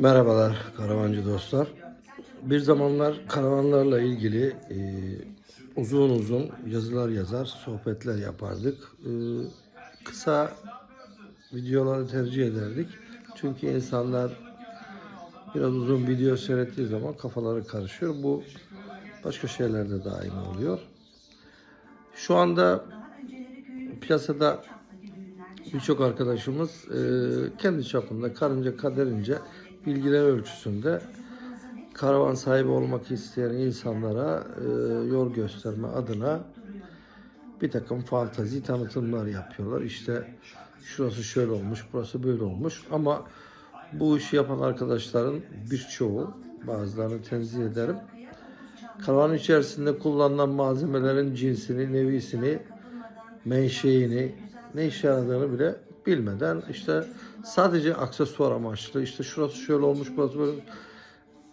Merhabalar karavancı dostlar. Bir zamanlar karavanlarla ilgili e, uzun uzun yazılar yazar, sohbetler yapardık. E, kısa videoları tercih ederdik. Çünkü insanlar biraz uzun video seyrettiği zaman kafaları karışıyor. Bu başka şeylerde daim oluyor. Şu anda piyasada birçok arkadaşımız e, kendi çapında karınca kaderince bilgiler ölçüsünde karavan sahibi olmak isteyen insanlara e, yol gösterme adına bir takım fantazi tanıtımlar yapıyorlar. İşte şurası şöyle olmuş, burası böyle olmuş ama bu işi yapan arkadaşların birçoğu, bazılarını tenzih ederim. Karavan içerisinde kullanılan malzemelerin cinsini, nevisini, menşeini, ne işe yaradığını bile bilmeden işte sadece aksesuar amaçlı işte şurası şöyle olmuş burası böyle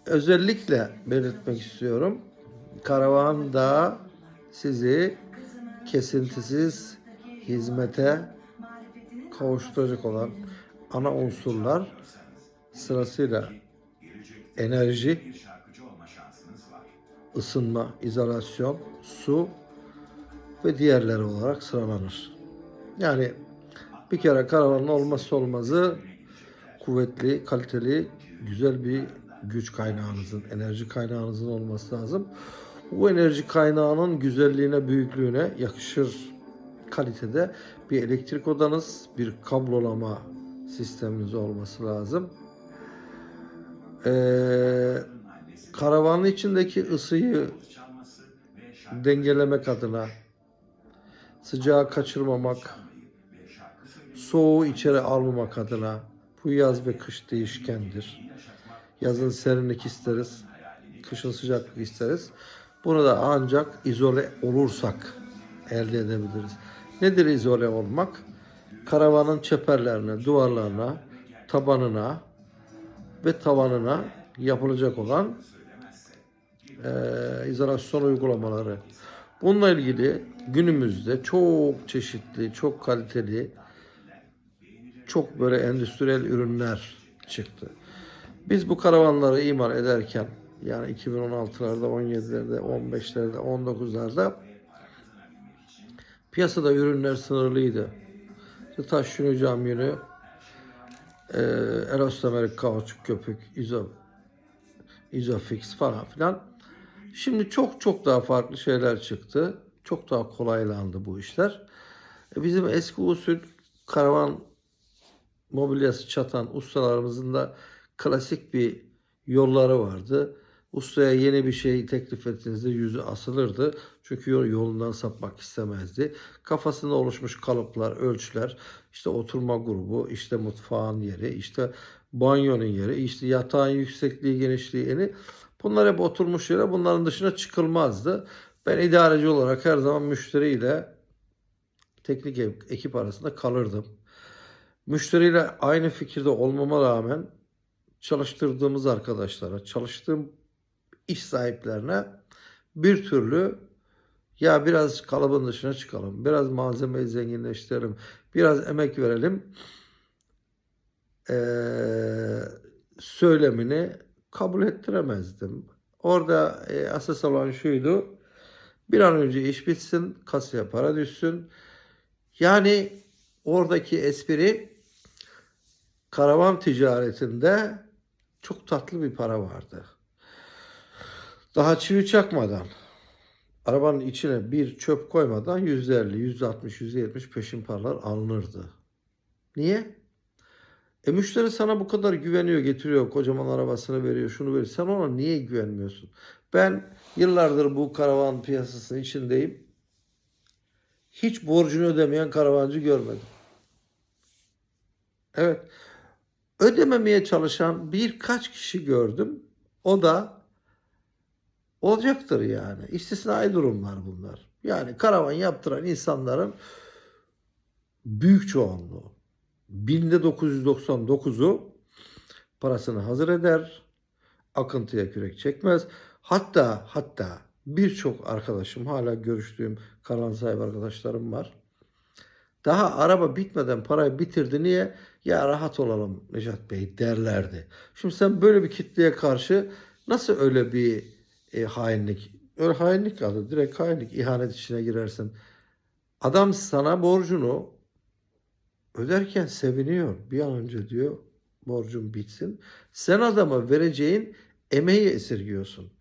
özellikle belirtmek istiyorum. Karavanda sizi kesintisiz hizmete kavuşturacak olan ana unsurlar sırasıyla enerji, ısınma, izolasyon, su ve diğerleri olarak sıralanır. Yani bir kere karavanın olmazsa olmazı kuvvetli, kaliteli, güzel bir güç kaynağınızın, enerji kaynağınızın olması lazım. Bu enerji kaynağının güzelliğine, büyüklüğüne yakışır kalitede bir elektrik odanız, bir kablolama sisteminiz olması lazım. Ee, karavanın içindeki ısıyı dengelemek adına sıcağı kaçırmamak, soğuğu içeri almamak adına bu yaz ve kış değişkendir. Yazın serinlik isteriz, kışın sıcaklık isteriz. Bunu da ancak izole olursak elde edebiliriz. Nedir izole olmak? Karavanın çeperlerine, duvarlarına, tabanına ve tavanına yapılacak olan eee izolasyon uygulamaları. Bununla ilgili günümüzde çok çeşitli, çok kaliteli, çok böyle endüstriyel ürünler çıktı. Biz bu karavanları imar ederken yani 2016'larda, 17'lerde, 15'lerde, 19'larda piyasada ürünler sınırlıydı. İşte taş yünü, cam yünü, e, elastomeric kauçuk köpük, izo, izofix falan filan. Şimdi çok çok daha farklı şeyler çıktı. Çok daha kolaylandı bu işler. E, Bizim eski usul karavan mobilyası çatan ustalarımızın da klasik bir yolları vardı. Ustaya yeni bir şey teklif ettiğinizde yüzü asılırdı. Çünkü yol- yolundan sapmak istemezdi. Kafasında oluşmuş kalıplar, ölçüler, işte oturma grubu, işte mutfağın yeri, işte banyonun yeri, işte yatağın yüksekliği, genişliği, eni. Bunlar hep oturmuş yere. Bunların dışına çıkılmazdı. Ben idareci olarak her zaman müşteriyle teknik ekip arasında kalırdım. Müşteriyle aynı fikirde olmama rağmen çalıştırdığımız arkadaşlara, çalıştığım iş sahiplerine bir türlü ya biraz kalıbın dışına çıkalım, biraz malzemeyi zenginleştirelim, biraz emek verelim eee, söylemini kabul ettiremezdim. Orada e, asas olan şuydu, bir an önce iş bitsin, kasaya para düşsün. Yani oradaki espri karavan ticaretinde çok tatlı bir para vardı. Daha çivi çakmadan, arabanın içine bir çöp koymadan %50, %60, %70 peşin paralar alınırdı. Niye? E müşteri sana bu kadar güveniyor, getiriyor, kocaman arabasını veriyor, şunu veriyor. Sen ona niye güvenmiyorsun? Ben yıllardır bu karavan piyasasının içindeyim. Hiç borcunu ödemeyen karavancı görmedim. Evet. Ödememeye çalışan birkaç kişi gördüm. O da olacaktır yani. İstisnai durumlar bunlar. Yani karavan yaptıran insanların büyük çoğunluğu. Binde 999'u parasını hazır eder. Akıntıya kürek çekmez. Hatta hatta birçok arkadaşım hala görüştüğüm karavan sahibi arkadaşlarım var. Daha araba bitmeden parayı bitirdi. Niye? Ya rahat olalım Necat Bey derlerdi. Şimdi sen böyle bir kitleye karşı nasıl öyle bir e, hainlik, öyle hainlik adı, direkt hainlik, ihanet içine girersin. Adam sana borcunu öderken seviniyor. Bir an önce diyor borcum bitsin. Sen adama vereceğin emeği esirgiyorsun.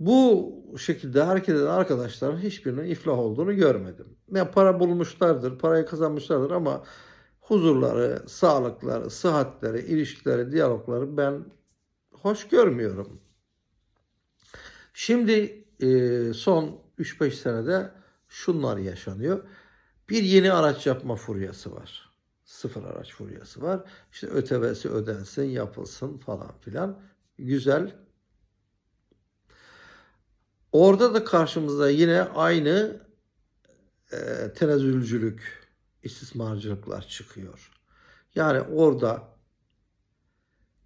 Bu şekilde hareket eden arkadaşların hiçbirinin iflah olduğunu görmedim. Ne para bulmuşlardır, parayı kazanmışlardır ama huzurları, sağlıkları, sıhhatleri, ilişkileri, diyalogları ben hoş görmüyorum. Şimdi e, son 3-5 senede şunlar yaşanıyor. Bir yeni araç yapma furyası var. Sıfır araç furyası var. İşte ÖTV'si ödensin, yapılsın falan filan. Güzel. Orada da karşımıza yine aynı e, tenezzülcülük, istismarcılıklar çıkıyor. Yani orada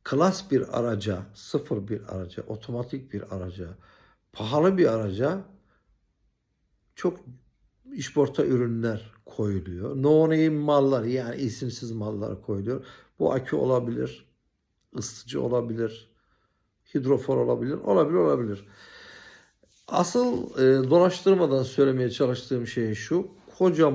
klas bir araca, sıfır bir araca, otomatik bir araca, pahalı bir araca çok işporta ürünler koyuluyor. No name mallar yani isimsiz mallar koyuluyor. Bu akü olabilir, ısıtıcı olabilir, hidrofor olabilir, olabilir, olabilir. Asıl e, dolaştırmadan söylemeye çalıştığım şey şu. Kocaman